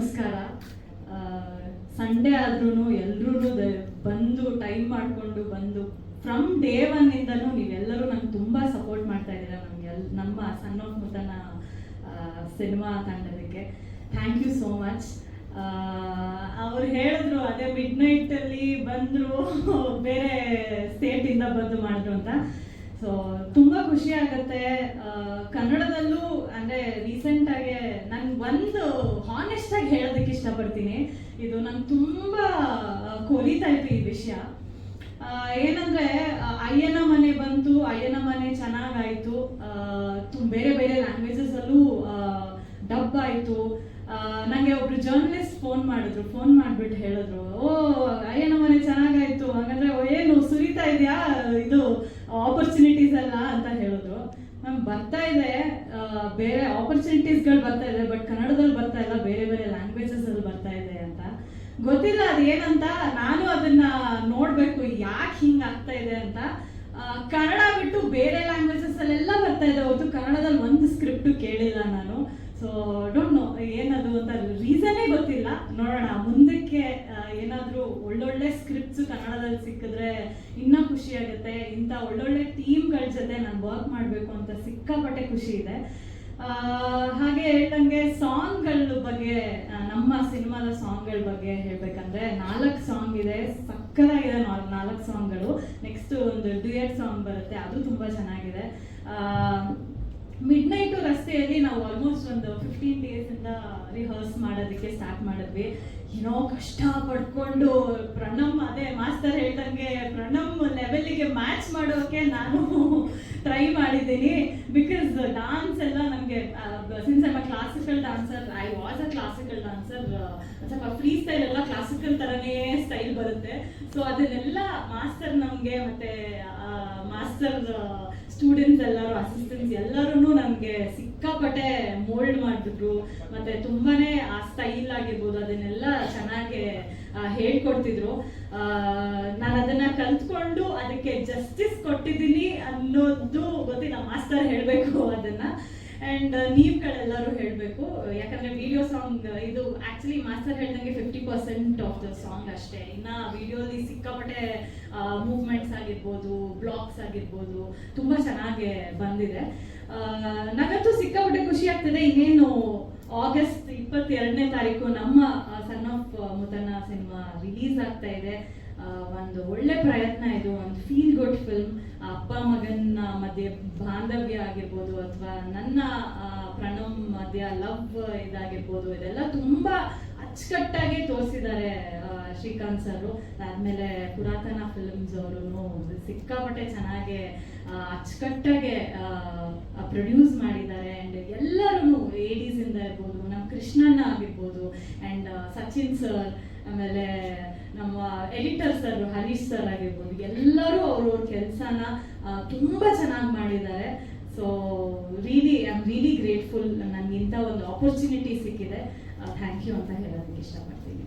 ನಮಸ್ಕಾರ. ಸಂಡೇ ಆದ್ರೂ ಎಲ್ಲರೂ ಬಂದು ಟೈಮ್ ಮಾಡಿಕೊಂಡು ಬಂದು ಫ್ರಮ್ ಡೇ ಒನ್ನಿಂದನೂ ನೀವೆಲ್ಲರೂ ನಂಗೆ ತುಂಬ ಸಪೋರ್ಟ್ ಮಾಡ್ತಾ ಇದ್ದೀರಾ ನಮ್ಗೆ ಎಲ್, ನಮ್ಮ ಸಣ್ಣ ಮುತನ ಸಿನಿಮಾ ತಂಡದಕ್ಕೆ ಥ್ಯಾಂಕ್ ಯು ಸೋ ಮಚ್ ಅವ್ರು ಹೇಳಿದ್ರು ಅದೇ ಮಿಡ್ ನೈಟಲ್ಲಿ ಬಂದರು, ಬೇರೆ ಸ್ಟೇಟಿಂದ ಬಂದು ಮಾಡಿದ್ರು ಅಂತ. ಸೊ ತುಂಬ ಖುಷಿ ಆಗುತ್ತೆ. ಕನ್ನಡದಲ್ಲೂ ಅಂದರೆ ರೀಸೆಂಟಾಗಿ ನನ್ಗೆ ಒಂದು ಹಾನೆಸ್ಟ್ ಆಗಿ ಹೇಳೋದಕ್ಕೆ ಇಷ್ಟಪಡ್ತೀನಿ. ಇದು ನಂಗೆ ತುಂಬ ಕೊರಿತಾ ಇತ್ತು ಈ ವಿಷಯ. ಏನಂದ್ರೆ ಅಯ್ಯನ ಮನೆ ಬಂತು, ಅಯ್ಯನ ಮನೆ ಚೆನ್ನಾಗಾಯ್ತು. ಬೇರೆ ಬೇರೆ ಲ್ಯಾಂಗ್ವೇಜಸ್ ಅಲ್ಲೂ ಡಬ್ ಆಯ್ತು. ನಂಗೆ ಒಬ್ರು ಜರ್ನಲಿಸ್ಟ್ ಫೋನ್ ಮಾಡಿದ್ರು ಫೋನ್ ಮಾಡ್ಬಿಟ್ಟು ಹೇಳಿದ್ರು, ಓ, ಅಯ್ಯನ ಮನೆ ಚೆನ್ನಾಗಾಯ್ತು. ಹಾಗಂದ್ರೆ ಏನು ಸುರಿತಾ ಇದೆಯಾ? ಇದು ಆಪರ್ಚುನಿಟೀಸ್ ಅಲ್ಲ? ಅಂತ ಹೇಳಿದ್ರು. ಮ್ಯಾಮ್ ಬರ್ತಾ ಇದೆ. ಬೇರೆ ಆಪರ್ಚುನಿಟೀಸ್ಗಳು ಬರ್ತಾ ಇದೆ ಬಟ್ ಕನ್ನಡದಲ್ಲಿ ಬರ್ತಾ ಇಲ್ಲ, ಬೇರೆ ಬೇರೆ ಲ್ಯಾಂಗ್ವೇಜಸ್ ಅಲ್ಲಿ ಬರ್ತಾ ಇದೆ ಅಂತ. ಗೊತ್ತಿಲ್ಲ, ಅದೇನಂತ? ನಾನು ಅದನ್ನ ನೋಡ್ಬೇಕು, ಯಾಕೆ ಹಿಂಗ್ ಆಗ್ತಾ ಇದೆ ಅಂತ. ಕನ್ನಡ ಬಿಟ್ಟು ಬೇರೆ ಲ್ಯಾಂಗ್ವೇಜಸ್ ಅಲ್ಲೆಲ್ಲ ಬರ್ತಾ ಇದೆ ಹೊರತು ಕನ್ನಡದಲ್ಲಿ ಒಂದು ಸ್ಕ್ರಿಪ್ಟ್ ಕೇಳಿಲ್ಲ ನಾನು. ಸೊ ಡೋಂಟ್ ಏನದು ಅಂತ ರೀಸನ್ನೇ ಗೊತ್ತಿಲ್ಲ. ನೋಡೋಣ, ಮುಂದಕ್ಕೆ ಏನಾದರೂ ಒಳ್ಳೊಳ್ಳೆ ಸ್ಕ್ರಿಪ್ಟ್ಸ್ ಕನ್ನಡದಲ್ಲಿ ಸಿಕ್ಕಿದ್ರೆ ಇನ್ನೂ ಖುಷಿ ಆಗುತ್ತೆ. ಇಂಥ ಒಳ್ಳೊಳ್ಳೆ ಟೀಮ್ಗಳ ಜೊತೆ ನಾನು ವರ್ಕ್ ಮಾಡಬೇಕು ಅಂತ ಸಿಕ್ಕಾಪಟ್ಟೆ ಖುಷಿ ಇದೆ. ಹಾಗೆ ಹೇಳ್ದಂಗೆ ಸಾಂಗ್ಗಳ ಬಗ್ಗೆ ನಮ್ಮ ಸಿನಿಮಾದ ಸಾಂಗ್ಗಳ ಬಗ್ಗೆ ಹೇಳ್ಬೇಕಂದ್ರೆ ನಾಲ್ಕು ಸಾಂಗ್ ಇದೆ. ಸಕ್ಕತ್ತಾಗಿದೆ ನಾಲ್ಕು ಸಾಂಗ್ಗಳು ನೆಕ್ಸ್ಟ್ ಒಂದು ಡ್ಯೂಯಟ್ ಸಾಂಗ್ ಬರುತ್ತೆ. ಅದು ತುಂಬಾ ಚೆನ್ನಾಗಿದೆ. ಮಿಡ್ ನೈಟು ರಸ್ತೆಯಲ್ಲಿ ನಾವು ಆಲ್ಮೋಸ್ಟ್ ಒಂದು ಫಿಫ್ಟೀನ್ ಡೇಸ್ ಇಂದ ರಿಹರ್ಸ್ ಮಾಡೋದಕ್ಕೆ ಸ್ಟಾರ್ಟ್ ಮಾಡಿದ್ವಿ. ಏನೋ ಕಷ್ಟ ಪಡ್ಕೊಂಡು ಪ್ರಣಮ್ ಅದೇ ಮಾಸ್ತರ್ ಹೇಳ್ದಂಗೆ ಪ್ರಣಮ್ ಲೆವೆಲ್ಗೆ ಮ್ಯಾಚ್ ಮಾಡೋಕೆ ನಾನು ಟ್ರೈ ಮಾಡಿದ್ದೀನಿ. ಬಿಕಾಸ್ ಡಾನ್ಸ್ ಎಲ್ಲ ನನಗೆ since I classical dancer I was a classical dancer ಸ್ವಲ್ಪ ಫ್ರೀ ಸ್ಟೈಲ್ ಎಲ್ಲ ಕ್ಲಾಸಿಕಲ್ ಥರನೇ ಸ್ಟೈಲ್ ಬರುತ್ತೆ. ಸೊ ಅದನ್ನೆಲ್ಲ ಮಾಸ್ಟರ್ ನಮಗೆ ಮತ್ತೆ ಮಾಸ್ಟರ್ ಸ್ಟೂಡೆಂಟ್ಸ್ ಎಲ್ಲರೂ ಅಸಿಸ್ಟೆಂಟ್ಸ್ ಎಲ್ಲರೂ ನನಗೆ ಸಿಕ್ಕಾಪಟ್ಟೆ ಮೋಲ್ಡ್ ಮಾಡಿಬಿಟ್ರು ಮತ್ತೆ ತುಂಬಾನೇ ಆ ಸ್ಟೈಲ್ ಆಗಿರ್ಬೋದು, ಅದನ್ನೆಲ್ಲ ಚೆನ್ನಾಗಿ ಹೇಳ್ಕೊಡ್ತಿದ್ರು. ನಾನು ಅದನ್ನ ಕಲ್ತ್ಕೊಂಡು ಅದಕ್ಕೆ ಜಸ್ಟಿಸ್ ಕೊಟ್ಟಿದ್ದೀನಿ ಅನ್ನೋದು ಗೊತ್ತಿಲ್ಲ, ಮಾಸ್ಟರ್ ಹೇಳಬೇಕು ಅದನ್ನ. ಅಂಡ್ ನೀವುಗಳೆಲ್ಲರೂ ಹೇಳಬೇಕು, ಯಾಕಂದ್ರೆ ವಿಡಿಯೋ ಸಾಂಗ್ ಇದು ಆಕ್ಚುಲಿ ಮಾಸ್ಟರ್ ಹೇಳ್ದಂಗೆ fifty percent of the song ಅಷ್ಟೇ. ಇನ್ನ ವಿಡಿಯೋಲಿ ಸಿಕ್ಕಾಪಟ್ಟೆ ಮೂವ್ಮೆಂಟ್ಸ್ ಆಗಿರ್ಬೋದು ಬ್ಲಾಗ್ಸ್ ಆಗಿರ್ಬೋದು, ತುಂಬಾ ಚೆನ್ನಾಗಿ ಬಂದಿದೆ. ನನಗಂತೂ ಸಿಕ್ಕಾಪಟ್ಟೆ ಖುಷಿ ಆಗ್ತದೆ. ಇನ್ನೇನು ಆಗಸ್ಟ್ ಇಪ್ಪತ್ತೆರಡನೇ ತಾರೀಕು ನಮ್ಮ son of Muthanna cinema release ಆಗ್ತಾ ಇದೆ. ಒಂದು ಒಳ್ಳೆ ಪ್ರಯತ್ನ ಇದು, ಒಂದು ಫೀಲ್ ಗುಡ್ ಫಿಲ್ಮ್ ಅಪ್ಪ ಮಗನ ಮಧ್ಯೆ ಬಾಂಧವ್ಯ ಆಗಿರ್ಬೋದು ಅಥವಾ ನನ್ನ ಪ್ರಣವ್ ಮಧ್ಯ ಲವ್ ಇದಾಗಿರ್ಬೋದು, ಇದೆಲ್ಲ ತುಂಬಾ ಅಚ್ಚುಕಟ್ಟಾಗಿ ತೋರಿಸಿದ್ದಾರೆ ಶ್ರೀಕಾಂತ್ ಸರ್ ಆದ್ಮೇಲೆ ಪುರಾತನ ಫಿಲ್ಮ್ಸ್ ಅವರು ಸಿಕ್ಕಾಪಟ್ಟೆ ಚೆನ್ನಾಗಿ ಅಚ್ಚುಕಟ್ಟಾಗೆ ಪ್ರೊಡ್ಯೂಸ್ ಮಾಡಿದ್ದಾರೆ. ಅಂಡ್ ಎಲ್ಲರೂ ಏಡೀಸ್ ಇಂದ ಇರ್ಬೋದು ಕೃಷ್ಣಣ್ಣ ಆಗಿರ್ಬೋದು ಅಂಡ್ ಸಚಿನ್ ಸರ್ ಆಮೇಲೆ ನಮ್ಮ ಎಡಿಟರ್ ಸರ್ ಹರೀಶ್ ಸರ್ ಆಗಿರ್ಬೋದು, ಎಲ್ಲರೂ ಅವ್ರವ್ರ ಕೆಲಸನ ತುಂಬ ಚೆನ್ನಾಗಿ ಮಾಡಿದ್ದಾರೆ. So really I am really grateful ನನಗೆ ಇಂಥ ಒಂದು ಆಪರ್ಚುನಿಟಿ ಸಿಕ್ಕಿದೆ. ಥ್ಯಾಂಕ್ ಯು ಅಂತ ಹೇಳೋದಕ್ಕೆ ಇಷ್ಟಪಡ್ತೀನಿ.